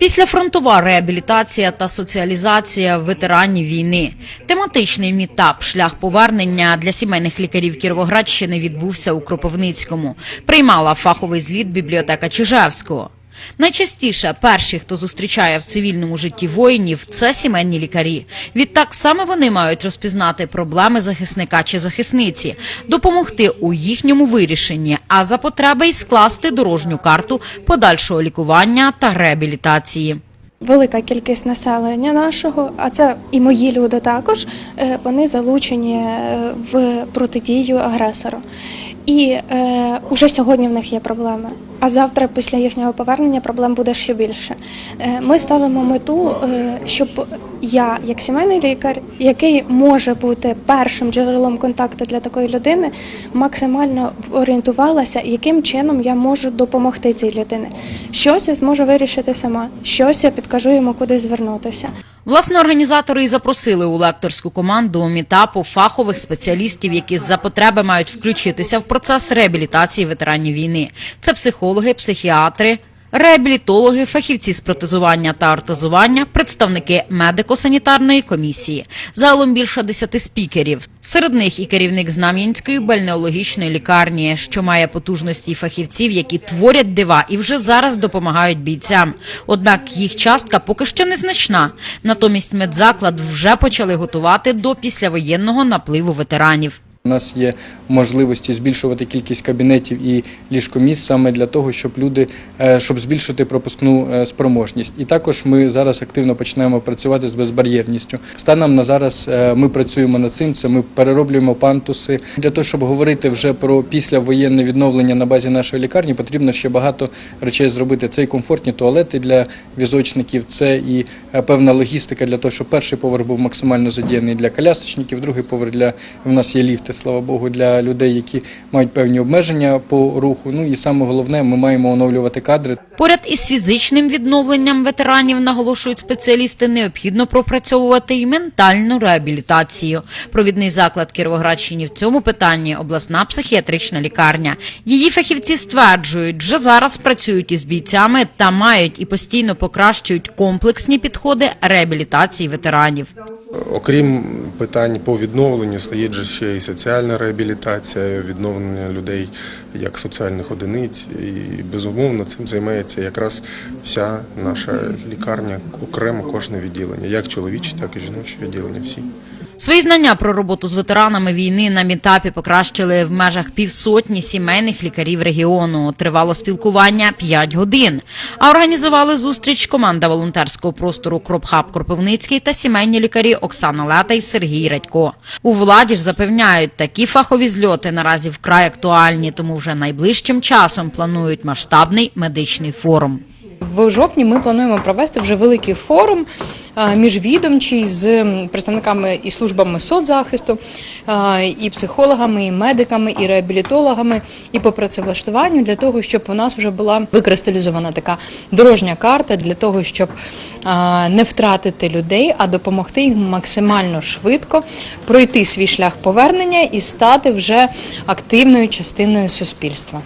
Післяфронтова реабілітація та соціалізація ветеранів війни. Тематичний мітап шлях повернення для сімейних лікарів Кіровоградщини відбувся у Кропивницькому. Приймала фаховий зліт бібліотека Чижевського. Найчастіше перші, хто зустрічає в цивільному житті воїнів, це сімейні лікарі. Відтак саме вони мають розпізнати проблеми захисника чи захисниці, допомогти у їхньому вирішенні, а за потреби й скласти дорожню карту подальшого лікування та реабілітації. Велика кількість населення нашого, а це і мої люди також, е, вони залучені е, в протидію агресору. І е, уже сьогодні в них є проблеми. А завтра, після їхнього повернення, проблем буде ще більше. Е, ми ставимо мету, е, щоб я, як сімейний лікар, який може бути першим джерелом контакту для такої людини, максимально орієнтувалася, яким чином я можу допомогти цій людині. Щось я зможу вирішити сама, щось я підкажу йому, куди звернутися. Власне, організатори і запросили у лекторську команду мітапу фахових спеціалістів, які за потреби мають включитися в процес реабілітації ветеранів війни. Це психологи, психіатри. Реабілітологи, фахівці з протезування та ортезування, представники медико-санітарної комісії, загалом більше десяти спікерів. Серед них і керівник Знам'янської бальнеологічної лікарні, що має потужності фахівців, які творять дива і вже зараз допомагають бійцям. Однак їх частка поки що незначна. Натомість медзаклад вже почали готувати до післявоєнного напливу ветеранів. У нас є можливості збільшувати кількість кабінетів і ліжкомісць саме для того, щоб люди е, щоб збільшити пропускну е, спроможність. І також ми зараз активно починаємо працювати з безбар'єрністю. Станом на зараз е, ми працюємо над цим. Це ми перероблюємо пантуси для того, щоб говорити вже про післявоєнне відновлення на базі нашої лікарні. Потрібно ще багато речей зробити. Це і комфортні туалети для візочників, це і певна логістика для того, щоб перший поверх був максимально задіяний для колясочників, другий поверх для у нас є ліфти, слава Богу, для людей, які мають певні обмеження по руху. Ну і саме головне, ми маємо оновлювати кадри. Поряд із фізичним відновленням ветеранів, наголошують спеціалісти, необхідно пропрацьовувати і ментальну реабілітацію. Провідний заклад Кіровоградщині в цьому питанні обласна психіатрична лікарня. Її фахівці стверджують, вже зараз працюють із бійцями та мають і постійно покращують комплексні підходи реабілітації ветеранів. Окрім питань по відновленню, стоїть же ще і соціальна реабілітація, відновлення людей як соціальних одиниць. І безумовно цим займається якраз вся наша лікарня, окремо кожне відділення, як чоловічі, так і жіночі відділення. Всі. Свої знання про роботу з ветеранами війни на мітапі покращили в межах півсотні сімейних лікарів регіону. Тривало спілкування 5 годин. А організували зустріч команда волонтерського простору Кропхаб Кропивницький та сімейні лікарі Оксана Лета і Сергій Радько. У владі ж запевняють, такі фахові зльоти наразі вкрай актуальні, тому вже найближчим часом планують масштабний медичний форум. В жовтні ми плануємо провести вже великий форум міжвідомчий з представниками і службами соцзахисту, і психологами, і медиками, і реабілітологами, і по працевлаштуванню для того, щоб у нас вже була викристалізована така дорожня карта для того, щоб не втратити людей, а допомогти їм максимально швидко пройти свій шлях повернення і стати вже активною частиною суспільства.